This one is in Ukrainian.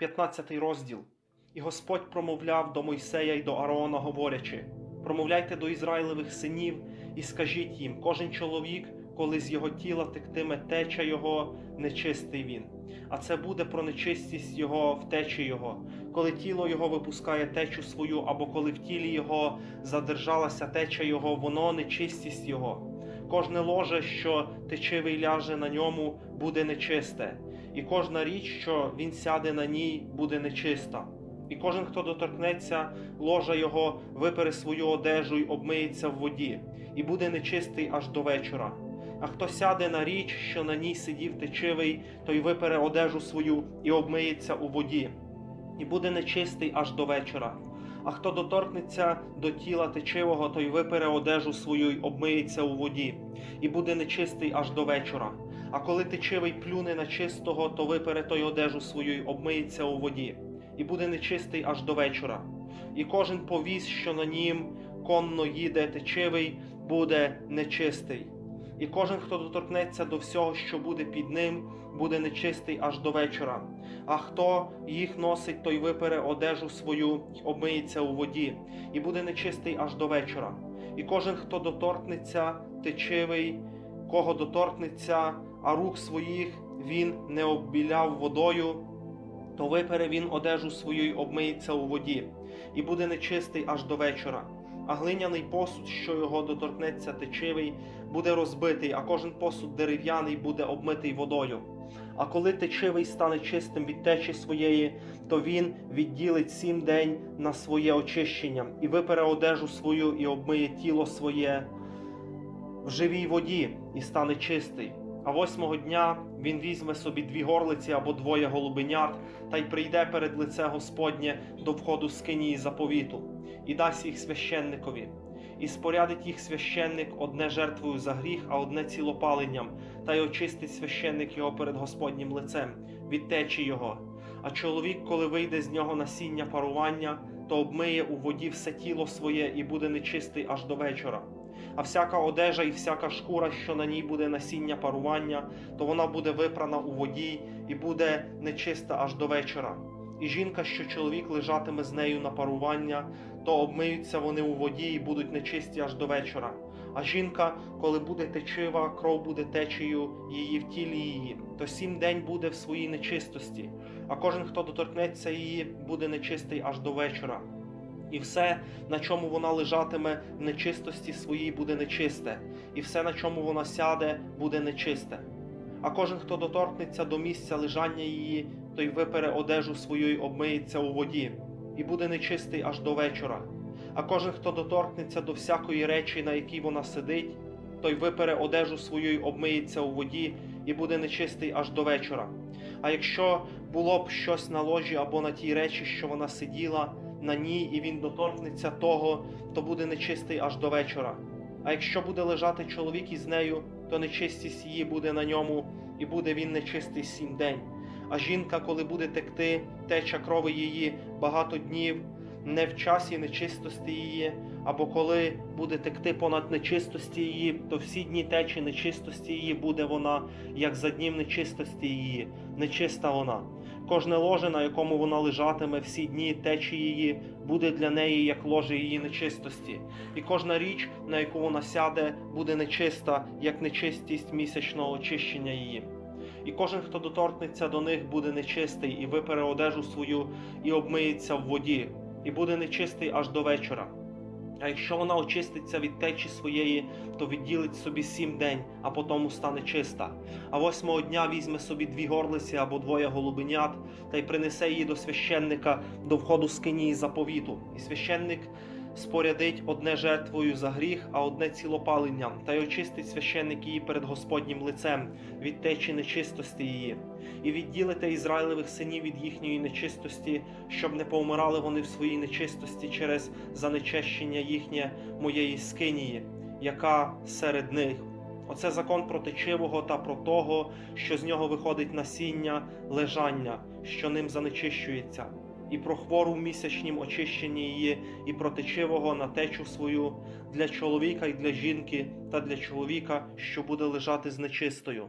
15 розділ. І Господь промовляв до Мойсея й до Аарона, говорячи: промовляйте до Ізраїлевих синів і скажіть їм: кожен чоловік, коли з його тіла тектиме теча його, нечистий він. А це буде про нечистість його в течі його, коли тіло його випускає течу свою, або коли в тілі його задержалася теча його, воно нечистість його. Кожне ложе, що течивий ляже на ньому, буде нечисте, і кожна річ, що він сяде на ній, буде нечиста. І кожен, хто доторкнеться ложа його, випере свою одежу й обмиється в воді, і буде нечистий аж до вечора. А хто сяде на річ, що на ній сидів течивий, той випере одежу свою і обмиється у воді, і буде нечистий аж до вечора. А хто доторкнеться до тіла течивого, той випере одежу свою й обмиється у воді, і буде нечистий аж до вечора. А коли течивий плюне на чистого, то випере той одежу свою й обмиється у воді, і буде нечистий аж до вечора. І кожен повіз, що на нім конно їде течивий, буде нечистий. І кожен, хто доторкнеться до всього, що буде під ним, буде нечистий аж до вечора. А хто їх носить, той випере одежу свою й обмиється у воді, і буде нечистий аж до вечора. І кожен, хто доторкнеться, течивий, кого доторкнеться, а рук своїх він не оббіляв водою, то випере він одежу свою й обмиється у воді, і буде нечистий аж до вечора. А глиняний посуд, що його доторкнеться течивий, буде розбитий, а кожен посуд дерев'яний буде обмитий водою. А коли течивий стане чистим від течі своєї, то він відділить сім день на своє очищення, і випере одежу свою, і обмиє тіло своє в живій воді, і стане чистий. А восьмого дня він візьме собі дві горлиці або двоє голубенят, та й прийде перед лице Господнє до входу скинії заповіту, і дасть їх священникові. І спорядить їх священник одне жертвою за гріх, а одне цілопаленням, та й очистить священник його перед Господнім лицем, від течі його. А чоловік, коли вийде з нього насіння парування, то обмиє у воді все тіло своє і буде нечистий аж до вечора. А всяка одежа і всяка шкура, що на ній буде насіння парування, то вона буде випрана у воді і буде нечиста аж до вечора. І жінка, що чоловік лежатиме з нею на парування, то обмиються вони у воді і будуть нечисті аж до вечора. А жінка, коли буде течива, кров буде течею її в тілі її, то сім день буде в своїй нечистості, а кожен, хто доторкнеться її, буде нечистий аж до вечора. І все, на чому вона лежатиме в нечистості своїй, буде нечисте, і все, на чому вона сяде, буде нечисте. А кожен, хто доторкнеться до місця лежання її, той випере одежу свою й обмиється у воді, і буде нечистий аж до вечора. А кожен, хто доторкнеться до всякої речі, на якій вона сидить, той випере одежу свою й обмиється у воді, і буде нечистий аж до вечора. А якщо було б щось на ложі або на тій речі, що вона сиділа, на ній, і він доторкнеться того, то буде нечистий аж до вечора. А якщо буде лежати чоловік із нею, то нечистість її буде на ньому, і буде він нечистий сім день. А жінка, коли буде текти, теча крови її багато днів, не в часі нечистості її, або коли буде текти понад нечистості її, то всі дні течі нечистості її буде вона, як за днів нечистості її, нечиста вона. Кожне ложе, на якому вона лежатиме всі дні течі її, буде для неї як ложе її нечистості, і кожна річ, на яку вона сяде, буде нечиста, як нечистість місячного очищення її. І кожен, хто доторкнеться до них, буде нечистий, і випере одежу свою, і обмиється в воді, і буде нечистий аж до вечора. А якщо вона очиститься від течі своєї, то відділить собі сім день, а потому стане чиста. А восьмого дня візьме собі дві горлиці або двоє голубенят, та й принесе її до священника до входу скинії заповіту. І священник спорядить одне жертвою за гріх, а одне цілопаленням, та й очистить священник її перед Господнім лицем від течі нечистості її. І відділите Ізраїлевих синів від їхньої нечистості, щоб не повмирали вони в своїй нечистості через занечещення їхнє моєї скинії, яка серед них. Оце закон протечивого та про того, що з нього виходить насіння, лежання, що ним занечищується, і про хвору в місячнім очищенні її, і про течивого на течу свою для чоловіка і для жінки, та для чоловіка, що буде лежати з нечистою.